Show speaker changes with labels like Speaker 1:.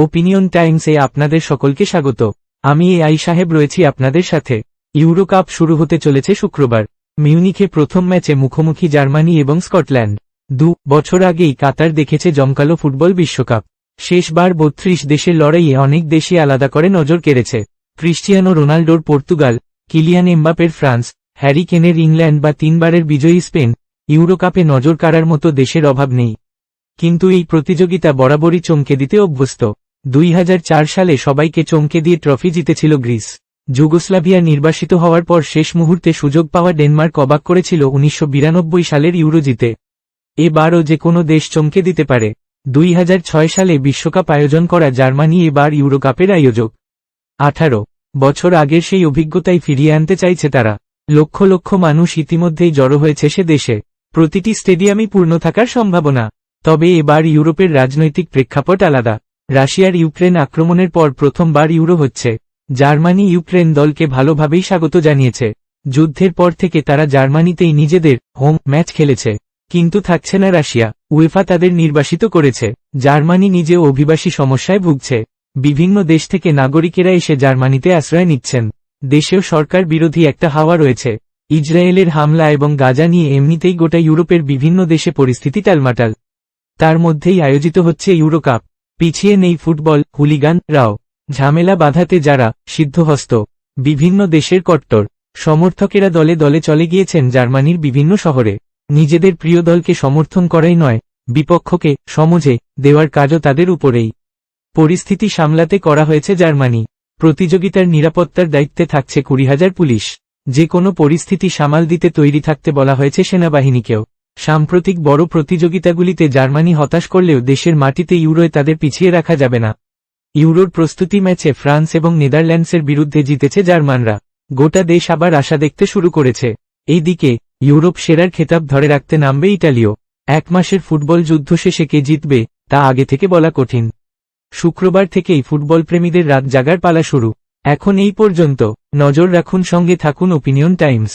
Speaker 1: Opinion টাইমসে আপনাদের সকলকে স্বাগত। আমি এ আই সাহেব রয়েছি আপনাদের সাথে। ইউরো কাপ শুরু হতে চলেছে শুক্রবার। মিউনিখে প্রথম ম্যাচে মুখোমুখি জার্মানি এবং স্কটল্যান্ড। দু বছর আগেই কাতার দেখেছে জমকালো ফুটবল বিশ্বকাপ। শেষবার বত্রিশ দেশের লড়াইয়ে অনেক দেশই আলাদা করে নজর কেড়েছে। ক্রিস্টিয়ানো রোনাল্ডোর পর্তুগাল, কিলিয়ান এমবাপের ফ্রান্স, হ্যারি কেনের ইংল্যান্ড বা তিনবারের বিজয়ী স্পেন ইউরো কাপে নজর কাড়ার মতো দেশের অভাব নেই। কিন্তু এই প্রতিযোগিতা বরাবরই চমকে দিতে অভ্যস্ত। দুই হাজার চার সালে সবাইকে চমকে দিয়ে ট্রফি জিতেছিল গ্রিস। যুগোস্লাভিয়া নির্বাসিত হওয়ার পর শেষ মুহূর্তে সুযোগ পাওয়া ডেনমার্ক অবাক করেছিল উনিশশো বিরানব্বই সালের ইউরো জিতে এবারও যে কোনো দেশ চমকে দিতে পারে। দুই হাজার ছয় সালে বিশ্বকাপ আয়োজন করা জার্মানি এবার ইউরো কাপের আয়োজক। আঠারো বছর আগের সেই অভিজ্ঞতাই ফিরিয়ে আনতে চাইছে তারা। লক্ষ লক্ষ মানুষ ইতিমধ্যেই জড়ো হয়েছে সে দেশে। প্রতিটি স্টেডিয়ামই পূর্ণ থাকার সম্ভাবনা। তবে এবার ইউরোপের রাজনৈতিক প্রেক্ষাপট আলাদা। রাশিয়ার ইউক্রেন আক্রমণের পর প্রথমবার ইউরো হচ্ছে। জার্মানি ইউক্রেন দলকে ভালোভাবেই স্বাগত জানিয়েছে। যুদ্ধের পর থেকে তারা জার্মানিতেই নিজেদের হোম ম্যাচ খেলেছে। কিন্তু থাকছে না রাশিয়া। উয়েফা তাদের নির্বাসিত করেছে। জার্মানি নিজে অভিবাসী সমস্যায় ভুগছে। বিভিন্ন দেশ থেকে নাগরিকেরা এসে জার্মানিতে আশ্রয় নিচ্ছেন। দেশেও সরকার বিরোধী একটা হাওয়া রয়েছে। ইসরায়েলের হামলা এবং গাজা নিয়ে এমনিতেই গোটা ইউরোপের বিভিন্ন দেশে পরিস্থিতি টালমাটাল। তার মধ্যেই আয়োজিত হচ্ছে ইউরো কাপ পিছিয়ে নেই ফুটবল, হুলিগান, রাও। ঝামেলা বাধাতে যারা সিদ্ধহস্ত। বিভিন্ন দেশের কট্টর। সমর্থকেরা দলে দলে চলে গিয়েছেন জার্মানির বিভিন্ন শহরে। নিজেদের প্রিয় দলকে সমর্থন করাই নয়, বিপক্ষকে সমঝে দেওয়ার কাজও তাদের উপরেই। পরিস্থিতি সামলাতে করা হয়েছে জার্মানি। প্রতিযোগিতার নিরাপত্তার দায়িত্বে থাকছে কুড়ি হাজার পুলিশ। যে কোনো পরিস্থিতি সামাল দিতে তৈরি থাকতে বলা হয়েছে সেনাবাহিনীকেও। সাম্প্রতিক বড় প্রতিযোগিতাগুলিতে জার্মানি হতাশ করলেও দেশের মাটিতে ইউরোয় তাদের পিছিয়ে রাখা যাবে না। ইউরোর প্রস্তুতি ম্যাচে ফ্রান্স এবং নেদারল্যান্ডসের বিরুদ্ধে জিতেছে জার্মানরা। গোটা দেশ আবার আশা দেখতে শুরু করেছে। এইদিকে, ইউরোপ সেরার খেতাব ধরে রাখতে নামবে ইটালিও। এক মাসের ফুটবল যুদ্ধ শেষে কে জিতবে, তা আগে থেকে বলা কঠিন। শুক্রবার থেকেই ফুটবল প্রেমীদের রাত জাগার পালা শুরু। এখন এই পর্যন্ত, নজর রাখুন সঙ্গে থাকুন ওপিনিয়ন টাইমস